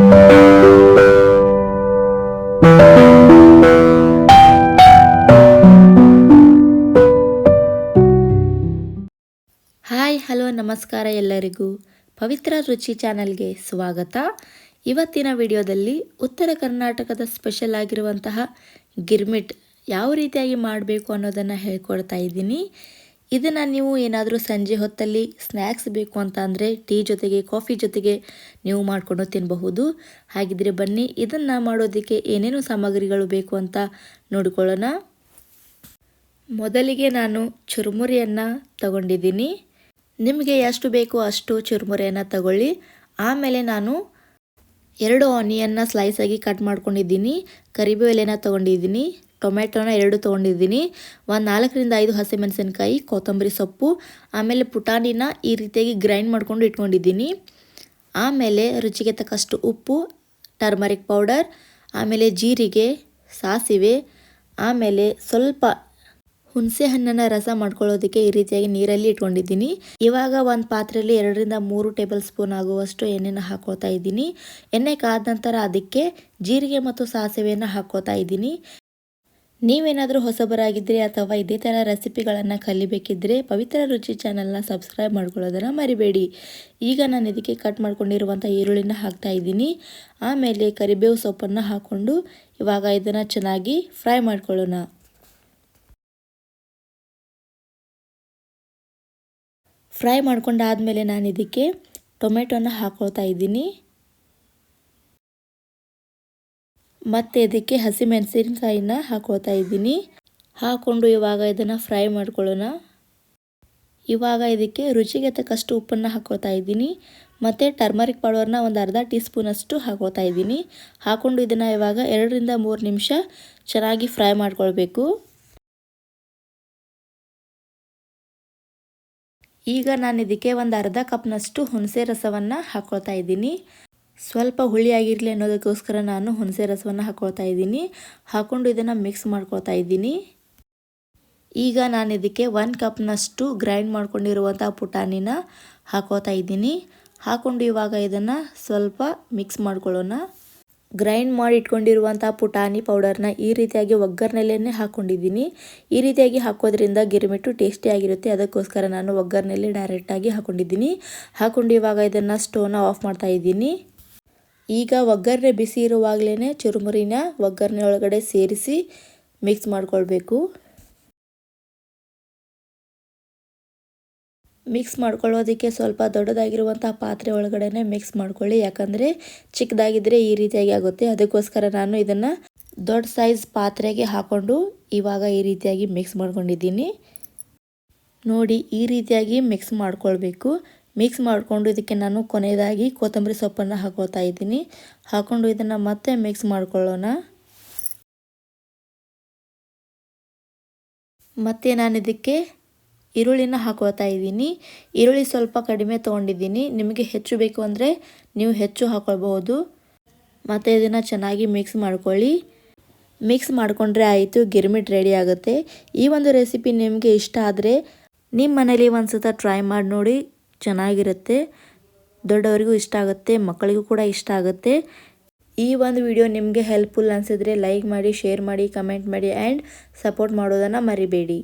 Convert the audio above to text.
Hi, hello, ನಮಸ್ಕಾರ ಎಲ್ಲರಿಗೂ. ಪವಿತ್ರ ರುಚಿ ಚಾನೆಲ್ಗೆ ಸ್ವಾಗತ. ಇವತ್ತಿನ ವಿಡಿಯೋದಲ್ಲಿ ಉತ್ತರ ಕರ್ನಾಟಕದ ಸ್ಪೆಷಲ್ ಆಗಿರುವಂತಹ ಗಿರ್ಮಿಟ್ ಯಾವ ರೀತಿಯಾಗಿ ಮಾಡಬೇಕು ಅನ್ನೋದನ್ನು ಹೇಳ್ಕೊಡ್ತಾ ಇದ್ದೀನಿ. ಇದನ್ನು ನೀವು ಏನಾದರೂ ಸಂಜೆ ಹೊತ್ತಲ್ಲಿ ಸ್ನ್ಯಾಕ್ಸ್ ಬೇಕು ಅಂತ ಅಂದರೆ ಟೀ ಜೊತೆಗೆ, ಕಾಫಿ ಜೊತೆಗೆ ನೀವು ಮಾಡಿಕೊಂಡು ತಿನ್ನಬಹುದು ಹಾಗಿದ್ರೆ ಬನ್ನಿ, ಇದನ್ನು ಮಾಡೋದಕ್ಕೆ ಏನೇನು ಸಾಮಗ್ರಿಗಳು ಬೇಕು ಅಂತ ನೋಡಿಕೊಳ್ಳೋಣ. ಮೊದಲಿಗೆ ನಾನು ಚುರುಮುರಿಯನ್ನು ತಗೊಂಡಿದ್ದೀನಿ. ನಿಮಗೆ ಎಷ್ಟು ಬೇಕೋ ಅಷ್ಟು ಚುರುಮುರಿಯನ್ನು ತಗೊಳ್ಳಿ. ಆಮೇಲೆ ನಾನು ಎರಡು ಆನಿಯನ್ನ ಸ್ಲೈಸಾಗಿ ಕಟ್ ಮಾಡ್ಕೊಂಡಿದ್ದೀನಿ. ಕರಿಬೇವು ಎಲೆನ ತೊಗೊಂಡಿದ್ದೀನಿ. ಟೊಮೆಟೊನ ಎರಡು ತೊಗೊಂಡಿದ್ದೀನಿ. ಒಂದು ನಾಲ್ಕರಿಂದ ಐದು ಹಸಿಮೆಣಸಿನ್ಕಾಯಿ, ಕೊತ್ತಂಬರಿ ಸೊಪ್ಪು, ಆಮೇಲೆ ಪುಟಾಣಿನ ಈ ರೀತಿಯಾಗಿ ಗ್ರೈಂಡ್ ಮಾಡಿಕೊಂಡು ಇಟ್ಕೊಂಡಿದ್ದೀನಿ. ಆಮೇಲೆ ರುಚಿಗೆ ತಕ್ಕಷ್ಟು ಉಪ್ಪು ಟರ್ಮರಿಕ್ ಪೌಡರ್ ಆಮೇಲೆ ಜೀರಿಗೆ, ಸಾಸಿವೆ, ಆಮೇಲೆ ಸ್ವಲ್ಪ ಹುಣಸೆ ಹಣ್ಣನ್ನು ರಸ ಮಾಡ್ಕೊಳ್ಳೋದಕ್ಕೆ ಈ ರೀತಿಯಾಗಿ ನೀರಲ್ಲಿ ಇಟ್ಕೊಂಡಿದ್ದೀನಿ. ಇವಾಗ ಒಂದು ಪಾತ್ರೆಯಲ್ಲಿ ಎರಡರಿಂದ ಮೂರು ಟೇಬಲ್ ಸ್ಪೂನ್ ಆಗುವಷ್ಟು ಎಣ್ಣೆನ ಹಾಕೋತಾ ಇದ್ದೀನಿ. ಎಣ್ಣೆ ಕಾದ ನಂತರ ಅದಕ್ಕೆ ಜೀರಿಗೆ ಮತ್ತು ಸಾಸಿವೆಯನ್ನು ಹಾಕೋತಾ ಇದ್ದೀನಿ. ನೀವೇನಾದರೂ ಹೊಸಬರಾಗಿದ್ದರೆ ಅಥವಾ ಇದೇ ಥರ ರೆಸಿಪಿಗಳನ್ನು ಕಲಿಬೇಕಿದ್ದರೆ ಪವಿತ್ರ ರುಚಿ ಚಾನಲ್ನ ಸಬ್ಸ್ಕ್ರೈಬ್ ಮಾಡ್ಕೊಳ್ಳೋದನ್ನು ಮರಿಬೇಡಿ. ಈಗ ನಾನು ಇದಕ್ಕೆ ಕಟ್ ಮಾಡ್ಕೊಂಡಿರುವಂಥ ಈರುಳ್ಳಿನ ಹಾಕ್ತಾ ಇದ್ದೀನಿ. ಆಮೇಲೆ ಕರಿಬೇವು ಸೊಪ್ಪನ್ನು ಹಾಕ್ಕೊಂಡು ಇವಾಗ ಇದನ್ನು ಚೆನ್ನಾಗಿ ಫ್ರೈ ಮಾಡ್ಕೊಳ್ಳೋಣ. ಫ್ರೈ ಮಾಡ್ಕೊಂಡಾದಮೇಲೆ ನಾನು ಇದಕ್ಕೆ ಟೊಮೆಟೊನ ಹಾಕ್ಕೊಳ್ತಾ ಇದ್ದೀನಿ. ಮತ್ತು ಇದಕ್ಕೆ ಹಸಿಮೆಣಸಿನಕಾಯಿನ ಹಾಕ್ಕೊಳ್ತಾ ಇದ್ದೀನಿ. ಹಾಕ್ಕೊಂಡು ಇವಾಗ ಇದನ್ನು ಫ್ರೈ ಮಾಡ್ಕೊಳ್ಳೋಣ. ಇವಾಗ ಇದಕ್ಕೆ ರುಚಿಗೆ ತಕ್ಕಷ್ಟು ಉಪ್ಪನ್ನು ಹಾಕ್ಕೊಳ್ತಾ ಇದ್ದೀನಿ. ಮತ್ತು ಟರ್ಮರಿಕ್ ಪೌಡರ್ನ ಒಂದು ಅರ್ಧ ಟೀ ಸ್ಪೂನಷ್ಟು ಹಾಕ್ಕೊಳ್ತಾ ಇದ್ದೀನಿ. ಹಾಕ್ಕೊಂಡು ಇದನ್ನು ಇವಾಗ ಎರಡರಿಂದ ಮೂರು ನಿಮಿಷ ಚೆನ್ನಾಗಿ ಫ್ರೈ ಮಾಡ್ಕೊಳ್ಬೇಕು. ಈಗ ನಾನು ಇದಕ್ಕೆ ಒಂದು ಅರ್ಧ ಕಪ್ನಷ್ಟು ಹುಣಸೆ ರಸವನ್ನು ಹಾಕ್ಕೊಳ್ತಾ ಇದ್ದೀನಿ. ಸ್ವಲ್ಪ ಹುಳಿಯಾಗಿರಲಿ ಅನ್ನೋದಕ್ಕೋಸ್ಕರ ನಾನು ಹುಣಸೆ ರಸವನ್ನು ಹಾಕ್ಕೊಳ್ತಾ ಇದ್ದೀನಿ. ಹಾಕ್ಕೊಂಡು ಇದನ್ನು ಮಿಕ್ಸ್ ಮಾಡ್ಕೊಳ್ತಾ ಇದ್ದೀನಿ. ಈಗ ನಾನು ಇದಕ್ಕೆ ಒನ್ ಕಪ್ನಷ್ಟು ಗ್ರೈಂಡ್ ಮಾಡ್ಕೊಂಡಿರುವಂಥ ಪುಟಾಣಿನ ಹಾಕೋತಾ ಇದ್ದೀನಿ. ಹಾಕ್ಕೊಂಡು ಇವಾಗ ಇದನ್ನು ಸ್ವಲ್ಪ ಮಿಕ್ಸ್ ಮಾಡ್ಕೊಳ್ಳೋಣ. ಗ್ರೈಂಡ್ ಮಾಡಿ ಇಟ್ಕೊಂಡಿರುವಂಥ ಪುಟಾಣಿ ಪೌಡರ್ನ ಈ ರೀತಿಯಾಗಿ ಒಗ್ಗರಣೆಲೇ ಹಾಕ್ಕೊಂಡಿದ್ದೀನಿ ಈ ರೀತಿಯಾಗಿ ಹಾಕೋದ್ರಿಂದ ಗಿರಿಮಿಟ್ಟು ಟೇಸ್ಟಿಯಾಗಿರುತ್ತೆ ಅದಕ್ಕೋಸ್ಕರ ನಾನು ಒಗ್ಗರಣೆಲೆ ಡೈರೆಕ್ಟಾಗಿ ಹಾಕ್ಕೊಂಡಿದ್ದೀನಿ ಹಾಕ್ಕೊಂಡು ಇವಾಗ ಇದನ್ನು ಸ್ಟೋವ್ನ ಆಫ್ ಮಾಡ್ತಾ ಇದ್ದೀನಿ. ಈಗ ಒಗ್ಗರಣೆ ಬಿಸಿ ಇರುವಾಗಲೇ ಚುರುಮುರಿನ ಒಗ್ಗರಣೆ ಒಳಗಡೆ ಸೇರಿಸಿ ಮಿಕ್ಸ್ ಮಾಡ್ಕೊಳ್ಬೇಕು. ಮಿಕ್ಸ್ ಮಾಡ್ಕೊಳ್ಳೋದಕ್ಕೆ ಸ್ವಲ್ಪ ದೊಡ್ಡದಾಗಿರುವಂಥ ಪಾತ್ರೆ ಒಳಗಡೆ ಮಿಕ್ಸ್ ಮಾಡ್ಕೊಳ್ಳಿ. ಯಾಕಂದರೆ ಚಿಕ್ಕದಾಗಿದ್ದರೆ ಈ ರೀತಿಯಾಗಿ ಆಗುತ್ತೆ. ಅದಕ್ಕೋಸ್ಕರ ನಾನು ಇದನ್ನು ದೊಡ್ಡ ಸೈಜ್ ಪಾತ್ರೆಗೆ ಹಾಕ್ಕೊಂಡು ಇವಾಗ ಈ ರೀತಿಯಾಗಿ ಮಿಕ್ಸ್ ಮಾಡ್ಕೊಂಡಿದ್ದೀನಿ. ನೋಡಿ, ಈ ರೀತಿಯಾಗಿ ಮಿಕ್ಸ್ ಮಾಡ್ಕೊಳ್ಬೇಕು. ಮಿಕ್ಸ್ ಮಾಡಿಕೊಂಡು ಇದಕ್ಕೆ ನಾನು ಕೊನೆಯದಾಗಿ ಕೊತ್ತಂಬರಿ ಸೊಪ್ಪನ್ನು ಹಾಕೋತಾ ಇದ್ದೀನಿ. ಹಾಕ್ಕೊಂಡು ಇದನ್ನು ಮತ್ತೆ ಮಿಕ್ಸ್ ಮಾಡ್ಕೊಳ್ಳೋಣ. ಮತ್ತು ನಾನು ಇದಕ್ಕೆ ಈರುಳ್ಳಿನ ಹಾಕೋತಾ ಇದ್ದೀನಿ. ಈರುಳ್ಳಿ ಸ್ವಲ್ಪ ಕಡಿಮೆ ತೊಗೊಂಡಿದ್ದೀನಿ. ನಿಮಗೆ ಹೆಚ್ಚು ಬೇಕು ಅಂದರೆ ನೀವು ಹೆಚ್ಚು ಹಾಕೊಳ್ಬಹುದು. ಮತ್ತು ಇದನ್ನು ಚೆನ್ನಾಗಿ ಮಿಕ್ಸ್ ಮಾಡ್ಕೊಳ್ಳಿ. ಮಿಕ್ಸ್ ಮಾಡಿಕೊಂಡ್ರೆ ಆಯಿತು, ಗಿರ್ಮಿಟ್ ರೆಡಿ ಆಗುತ್ತೆ. ಈ ಒಂದು ರೆಸಿಪಿ ನಿಮಗೆ ಇಷ್ಟ ಆದರೆ ನಿಮ್ಮ ಮನೇಲಿ ಒಂದು ಸತ ಟ್ರೈ ಮಾಡಿ ನೋಡಿ. ಚೆನ್ನಾಗಿರುತ್ತೆ. ದೊಡ್ಡವರಿಗೂ ಇಷ್ಟ ಆಗುತ್ತೆ, ಮಕ್ಕಳಿಗೂ ಕೂಡ ಇಷ್ಟ ಆಗುತ್ತೆ. ಈ ಒಂದು ವಿಡಿಯೋ ನಿಮಗೆ ಹೆಲ್ಪ್ಫುಲ್ ಅನಿಸಿದ್ರೆ ಲೈಕ್ ಮಾಡಿ ಶೇರ್ ಮಾಡಿ ಕಮೆಂಟ್ ಮಾಡಿ ಆ್ಯಂಡ್ ಸಪೋರ್ಟ್ ಮಾಡೋದನ್ನು ಮರಿಬೇಡಿ.